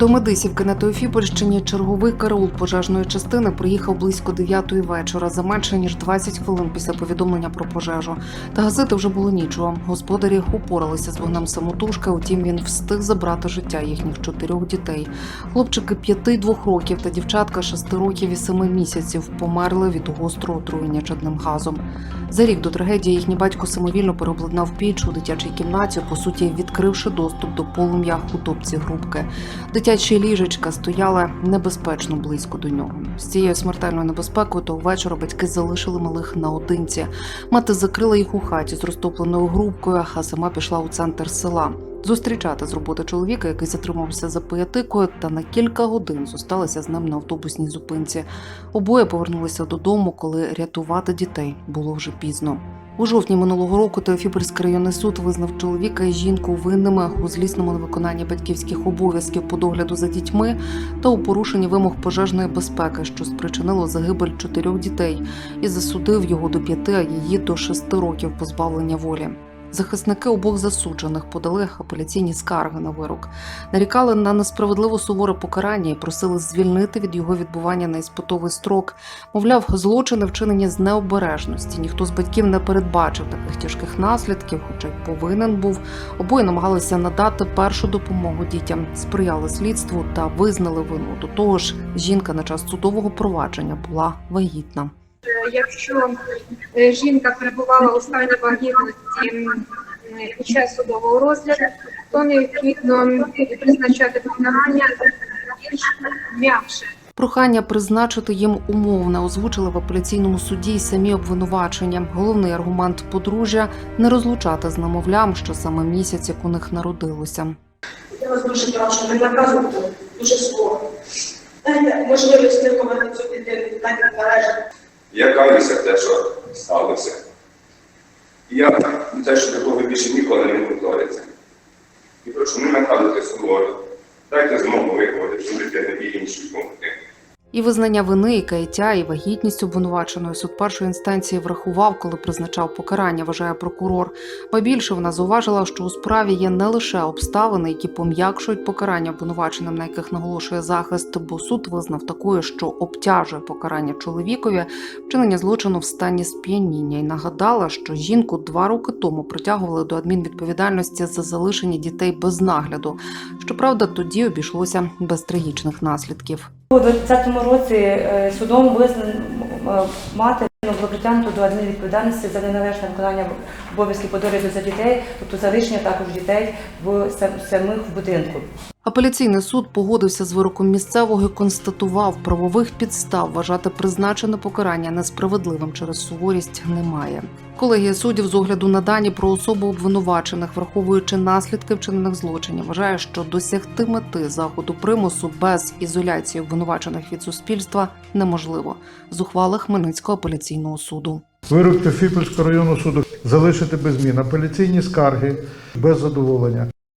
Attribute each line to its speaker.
Speaker 1: До Медисівки на Теофіпольщині черговий караул пожежної частини приїхав близько 9 вечора, за менше ніж 20 хвилин після повідомлення про пожежу. Та гасити вже було нічого. Господарі упоралися з вогнем самотужки. Утім, він встиг забрати життя їхніх чотирьох дітей. Хлопчики п'яти й двох років та дівчатка шести років і семи місяців померли від гострого отруєння чадним газом. За рік до трагедії їхній батько самовільно переобладнав піч у дитячій кімнаті, по суті, відкривши доступ до полум'я у топці грубки. Дитячі ліжечка стояли небезпечно близько до нього. З цією смертельною небезпекою того вечора батьки залишили малих наодинці. Мати закрила їх у хаті з розтопленою грубкою, а сама пішла у центр села. Зустрічати з роботи чоловіка, який затримався за пиятикою, та на кілька годин зосталися з ним на автобусній зупинці. Обоє повернулися додому, коли рятувати дітей було вже пізно. У жовтні минулого року Теофіпольський районний суд визнав чоловіка і жінку винними у злісному невиконанні батьківських обов'язків по догляду за дітьми та у порушенні вимог пожежної безпеки, що спричинило загибель чотирьох дітей, і засудив його до п'яти, а її до шести років позбавлення волі. Захисники обох засуджених подали апеляційні скарги на вирок, нарікали на несправедливо суворе покарання і просили звільнити від його відбування на іспитовий строк. Мовляв, злочини вчинені з необережності. Ніхто з батьків не передбачив таких тяжких наслідків, хоча й повинен був. Обоє намагалися надати першу допомогу дітям, сприяли слідству та визнали вину. До того ж, жінка на час судового провадження була вагітна.
Speaker 2: Якщо е, жінка перебувала у стані вагітності м, під час судового розгляду, то необхідно призначати покарання більш м'якше.
Speaker 1: Прохання призначити їм умовне озвучили в апеляційному суді й самі обвинувачення. Головний аргумент подружжя не розлучати з немовлям, що саме місяць, як у них народилося.
Speaker 3: Я вас дуже прошу, не наказувати дуже скоро. Дайте можливість виховати цю дитину, дайте належати.
Speaker 4: Я каюся те, що сталося. І я те, що такого більше ніколи не повториться. І прошу не наказувати собою, Дайте змогу виходити, цю не інші пункти.
Speaker 1: І визнання вини, і каяття, і вагітність обвинуваченої суд першої інстанції врахував, коли призначав покарання, вважає прокурор. Ба більше вона зауважила, що у справі є не лише обставини, які пом'якшують покарання обвинуваченим, на яких наголошує захист, бо суд визнав такою, що обтяжує покарання чоловікові вчинення злочину в стані сп'яніння, і нагадала, що жінку два роки тому притягували до адмінвідповідальності за залишення дітей без нагляду. Щоправда, тоді обійшлося без трагічних наслідків.
Speaker 5: У 2020 році е, судом визнано е, мати було притягнуто до адмінвідповідальності за неналежне виконання обов'язків по догляду за дітей, тобто залишення також дітей в самих будинку.
Speaker 1: Апеляційний суд погодився з вироком місцевого і констатував, правових підстав вважати призначене покарання несправедливим через суворість немає. Колегія суддів з огляду на дані про особу обвинувачених, враховуючи наслідки вчинених злочинів, вважає, що досягти мети заходу примусу без ізоляції обвинувачених від суспільства неможливо. З ухвали Хмельницького апеляційного суду.
Speaker 6: Вирок Тефіпольського районного суду залишити без змін. Апеляційні скарги без задоволення.